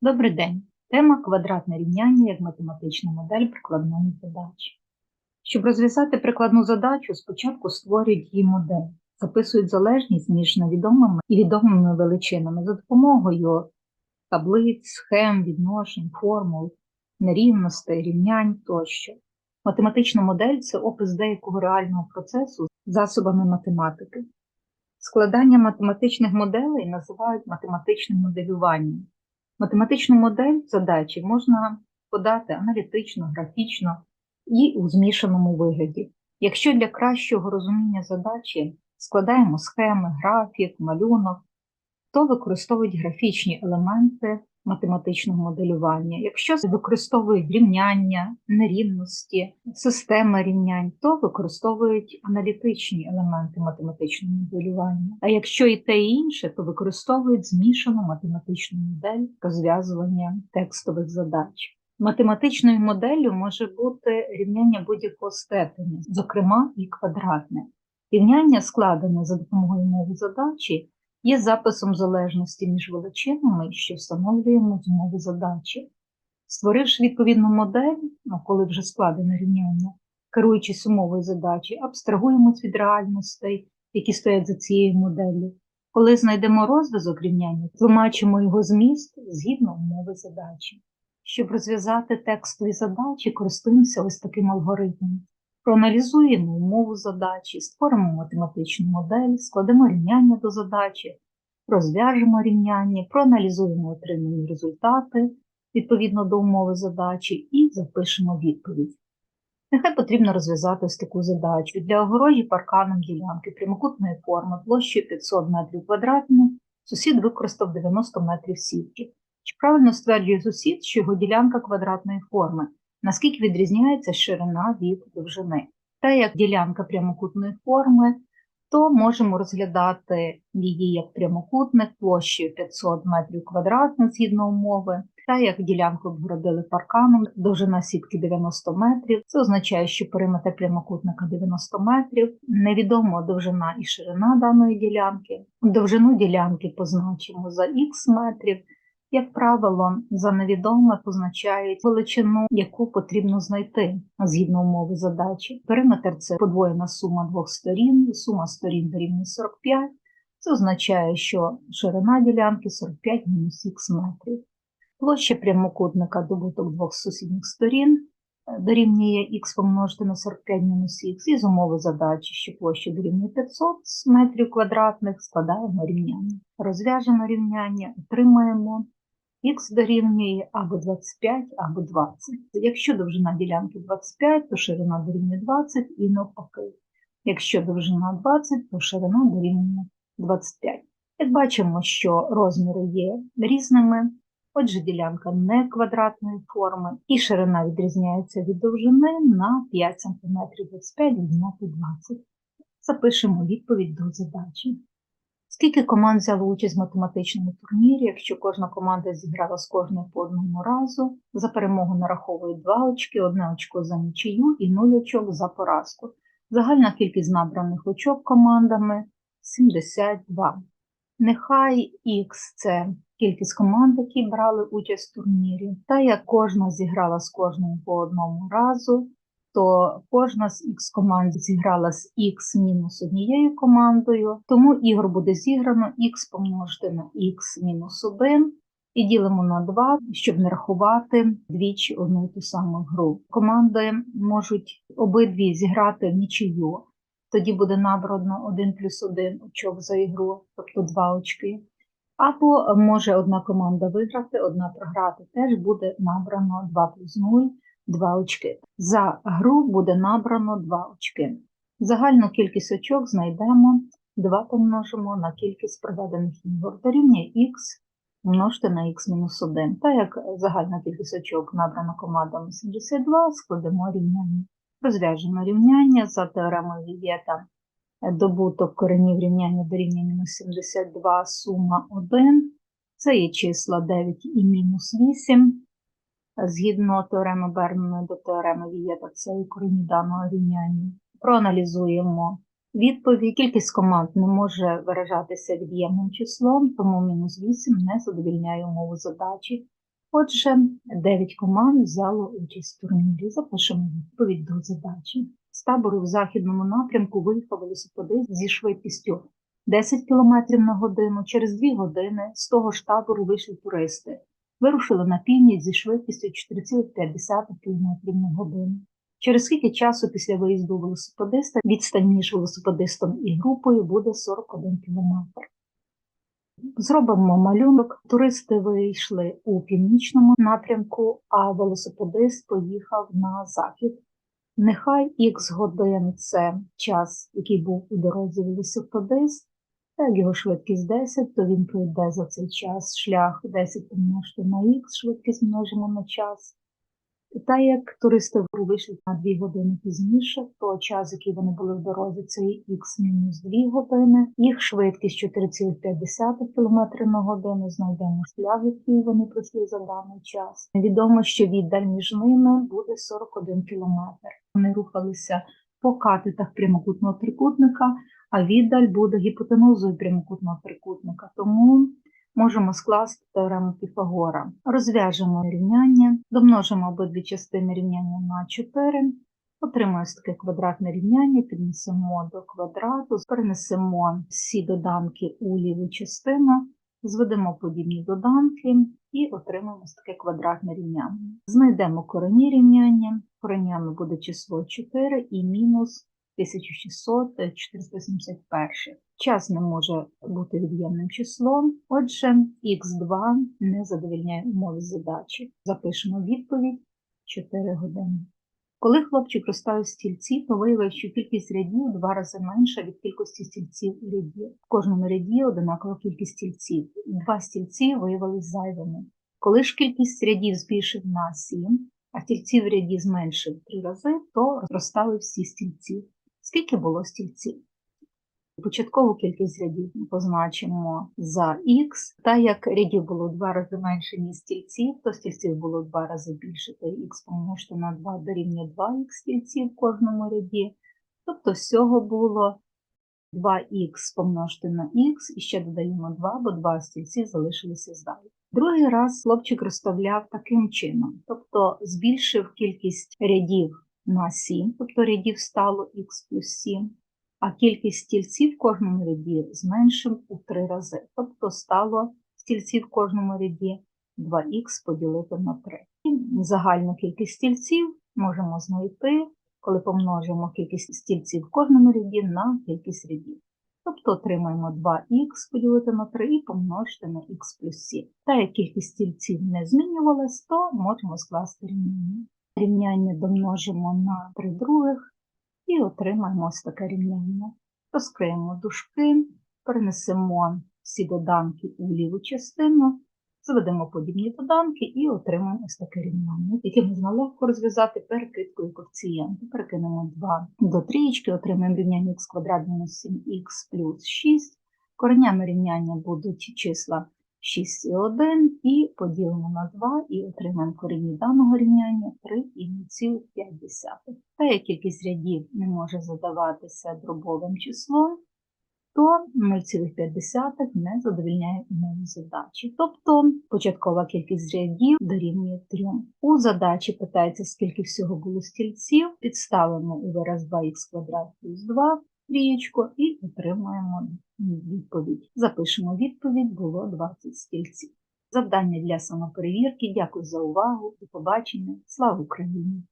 Добрий день. Тема квадратне рівняння як математична модель прикладної задачі. Щоб розв'язати прикладну задачу, спочатку створюють її модель, записують залежність між невідомими і відомими величинами за допомогою таблиць, схем, відношень, формул, нерівностей, рівнянь тощо. Математична модель це опис деякого реального процесу засобами математики. Складання математичних моделей називають математичним моделюванням. Математичну модель задачі можна подати аналітично, графічно і у змішаному вигляді. Якщо для кращого розуміння задачі складаємо схеми, графік, малюнок, то використовують графічні елементи математичного моделювання. Якщо використовують рівняння, нерівності, системи рівнянь, то використовують аналітичні елементи математичного моделювання. А якщо і те, і інше, то використовують змішану математичну модель розв'язування текстових задач. Математичною моделлю може бути рівняння будь-якого степеня, зокрема і квадратне. Рівняння, складене за допомогою мови задачі, є записом залежності між величинами, що встановлюємо умови задачі. Створивши відповідну модель, ну, коли вже складене рівняння, керуючись умовою задачі, абстрагуємось від реальностей, які стоять за цією моделлю. Коли знайдемо розв'язок рівняння, тлумачимо його зміст згідно умови задачі. Щоб розв'язати текстові задачі, користуємося ось таким алгоритмом. Проаналізуємо умову задачі, створимо математичну модель, складемо рівняння до задачі, розв'яжемо рівняння, проаналізуємо отримані результати відповідно до умови задачі і запишемо відповідь. Нехай потрібно розв'язати ось таку задачу. Для огорожі парканом ділянки прямокутної форми площею 500 метрів квадратних сусід використав 90 метрів сітки. Чи правильно стверджує сусід, що його ділянка квадратної форми? Наскільки відрізняється ширина від довжини. Та як ділянка прямокутної форми, то можемо розглядати її як прямокутник площею 500 метрів квадратних згідно умови, та як ділянку обгородили парканом, довжина сітки 90 метрів. Це означає, що периметр прямокутника 90 метрів, невідомо довжина і ширина даної ділянки. Довжину ділянки позначимо за х метрів. Як правило, за невідоме позначають величину, яку потрібно знайти згідно умови задачі. Периметр це подвоєна сума двох сторін, сума сторін дорівнює 45. Це означає, що ширина ділянки 45 мінус х метрів. Площа прямокутника добуток двох сусідніх сторін дорівнює х помножити на 45 мінус х, і з умови задачі, що площа дорівнює 500 метрів квадратних, складаємо рівняння. Розв'яжемо рівняння, отримаємо х дорівнює або 25, або 20. Якщо довжина ділянки 25, то ширина дорівнює 20 і навпаки. Якщо довжина 20, то ширина дорівнює 25. Як бачимо, що розміри є різними, отже, ділянка не квадратної форми, і ширина відрізняється від довжини на 5 см 25 відняти 20. Запишемо відповідь до задачі. Скільки команд взяло участь в математичному турнірі, якщо кожна команда зіграла з кожною по одному разу, за перемогу нараховують 2 очки, 1 очко за нічию і 0 очок за поразку. Загальна кількість набраних очок командами 72. Нехай Х це кількість команд, які брали участь в турнірі, та як кожна зіграла з кожною по одному разу, то кожна з Х команд зіграла з Х мінус однією командою, тому ігор буде зіграно Х помножити на Х мінус 1 і ділимо на 2, щоб не рахувати двічі одну ту саму гру. Команди можуть обидві зіграти в нічию, тоді буде набрано 1 плюс 1 очок за ігру, тобто 2 очки. Або може одна команда виграти, одна програти, теж буде набрано 2 плюс 0. 2 очки. За гру буде набрано 2 очки. Загальну кількість очок знайдемо, 2 помножимо на кількість проведених ігор. Дорівнює х множити на х-1. Та як загальна кількість очок набрана командами 72, складемо рівняння. Розв'яжемо рівняння за теоремою Вієта. Добуток коренів рівняння дорівнює мінус 72, сума 1. Це є числа 9 і мінус 8. Згідно теореми Бернона до теореми Вієта, це і корінні даного рівняння. Проаналізуємо відповідь. Кількість команд не може виражатися від'ємним числом, тому мінус 8 не задовільняє умову задачі. Отже, 9 команд взяло участь в турнірі. Запишемо відповідь до задачі. З табору в західному напрямку виїхав велосипедист зі швидкістю 10 км на годину. Через 2 години з того ж табору вийшли туристи. Вирушили на північ зі швидкістю 4,5 км на годину. Через скільки часу після виїзду велосипедиста відстань між велосипедистом і групою буде 41 км. Зробимо малюнок. Туристи вийшли у північному напрямку, а велосипедист поїхав на захід. Нехай х годин це час, який був у дорозі велосипедист. Так, його швидкість 10, то він пройде за цей час шлях 10 помножити на х, швидкість множимо на час. І так як туристи вийшли на 2 години пізніше, то час, який вони були в дорозі, це х мінус 2 години. Їх швидкість 4,5 км на годину. Знайдемо шлях, який вони пройшли за даний час. Відомо, що віддаль між ними буде 41 км. Вони рухалися по катетах прямокутного трикутника, а віддаль буде гіпотенузою прямокутного трикутника. Тому можемо скласти теорему Піфагора. Розв'яжемо рівняння, домножимо обидві частини рівняння на 4, отримаємо ось таке квадратне рівняння, піднесемо до квадрату, перенесемо всі доданки у ліву частину, зведемо подібні доданки і отримаємо таке квадратне рівняння. Знайдемо корені рівняння, коренями буде число 4 і мінус 1600 471. Час не може бути від'ємним числом, отже, х2 не задовільняє умови задачі. Запишемо відповідь 4 години. Коли хлопчик розставив стільці, то виявив, що кількість рядів у два рази менша від кількості стільців у ряді. В кожному ряді одинакова кількість стільців. Два стільці виявились зайвими. Коли ж кількість рядів збільшив на 7, а стільців в ряді зменшив в 3 рази, то розставив всі стільці. Скільки було стільців? Початкову кількість рядів ми позначимо за х, та як рядів було в два рази менше, ніж стільців, то стільців було в два рази більше, то х помножити на 2 дорівнює 2х стільців в кожному ряді. Тобто всього було 2х помножити на х, і ще додаємо 2, бо 2 стільці залишилися зайві. Другий раз хлопчик розставляв таким чином, тобто збільшив кількість рядів на 7, тобто рядів стало х плюс 7, а кількість стільців в кожному ряді зменшив у 3 рази, тобто стало стільців в кожному ряді 2х поділити на 3. І загальну кількість стільців можемо знайти, коли помножимо кількість стільців в кожному ряді на кількість рядів. Тобто отримаємо 2х поділити на 3 і помножити на х плюс 7. Та як кількість стільців не змінювалась, то можемо скласти рівняння. Рівняння домножимо на 3 других і отримаємо ось таке рівняння. Розкриємо дужки, перенесемо всі доданки у ліву частину, зведемо подібні доданки і отримаємо ось таке рівняння, яке можна легко розв'язати перекидкою коефіцієнту. Перекинемо 2 до трієчки, отримаємо рівняння х квадрат мінус 7х плюс 6. Коренями рівняння будуть числа 6 і 1 і поділимо на 2 і отримаємо корінні даного рівняння 3 і 0,5. Та як кількість рядів не може задаватися дробовим числом, то 0,5 не задовільняє умову задачі. Тобто початкова кількість рядів дорівнює 3. У задачі питається, скільки всього було стільців, підставимо у вираз 2х квадрат плюс 2 трієчку і отримуємо відповідь. Запишемо відповідь, було 20 стільців. Завдання для самоперевірки. Дякую за увагу. До побачення. Слава Україні!